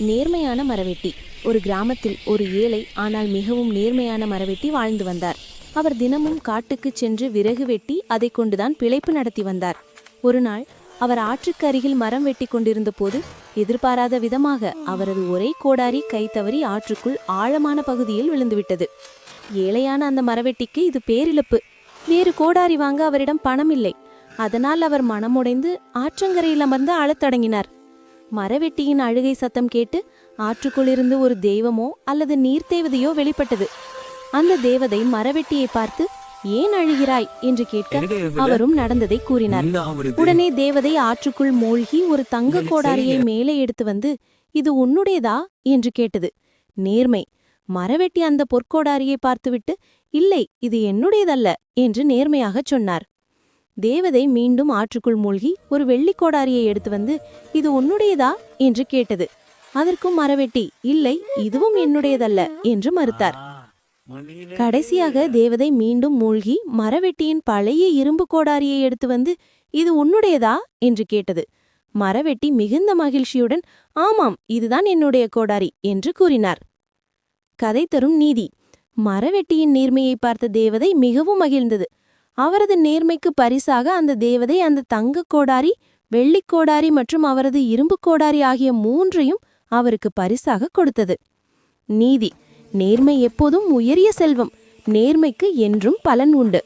நேர்மையான மரவெட்டி. ஒரு கிராமத்தில் ஒரு ஏழை ஆனால் மிகவும் நேர்மையான மரவெட்டி வாழ்ந்து வந்தார். அவர் தினமும் காட்டுக்கு சென்று விறகு வெட்டி அதை கொண்டுதான் பிழைப்பு நடத்தி வந்தார். ஒரு நாள் அவர் ஆற்றுக்கு அருகில் மரம் வெட்டி கொண்டிருந்த போது எதிர்பாராத விதமாக அவரது ஒரே கோடாரி கை தவறி ஆற்றுக்குள் ஆழமான பகுதியில் விழுந்துவிட்டது ஏழையான அந்த மரவெட்டிக்கு இது பேரிழப்பு. வேறு கோடாரி வாங்க அவரிடம் பணம் இல்லை. அதனால் அவர் மனமுடைந்து ஆற்றங்கரையில் அமர்ந்து அழத் தொடங்கினார். மரவெட்டியின் அழுகை சத்தம் கேட்டு ஆற்றுக்குள்ளிருந்து ஒரு தெய்வமோ அல்லது நீர்த்தேவதையோ வெளிப்பட்டது. அந்த தேவதை மரவெட்டியை பார்த்து ஏன் அழுகிறாய்? என்று கேட்க? அவரும் நடந்ததை கூறினார்? உடனே தேவதை ஆற்றுக்குள் மூழ்கி ஒரு தங்க கோடாரியை. மேலே எடுத்து வந்து இது உன்னுடையதா? என்று கேட்டது. நேர்மை. மரவெட்டி அந்த பொற்கோடாரியை பார்த்துவிட்டு இல்லை இது என்னுடையதல்ல என்று நேர்மையாகச் சொன்னார். தேவதை மீண்டும் ஆற்றுக்குள் மூழ்கி ஒரு வெள்ளிக்கோடாரியை எடுத்து வந்து இது உன்னுடையதா? என்று கேட்டது. அதற்கும் மரவெட்டி இல்லை இதுவும் என்னுடையதல்ல என்று மறுத்தார். கடைசியாக தேவதை மீண்டும் மூழ்கி மரவெட்டியின் பழைய இரும்பு கோடாரியை எடுத்து வந்து இது உன்னுடையதா? என்று கேட்டது. மரவெட்டி மிகுந்த மகிழ்ச்சியுடன் ஆமாம் இதுதான் என்னுடைய கோடாரி என்று கூறினார். கதை தரும் நீதி. மரவெட்டியின் நேர்மையை பார்த்த தேவதை மிகவும் மகிழ்ந்தது. அவரது நேர்மைக்கு பரிசாக அந்த தேவதை அந்த தங்கக் கோடாரி வெள்ளிக் கோடாரி மற்றும் அவரது இரும்பு கோடாரி ஆகிய மூன்றையும் அவருக்கு பரிசாக கொடுத்தது. நீதி நேர்மை எப்போதும் உயரிய செல்வம் நேர்மைக்கு என்றும் பலன் உண்டு.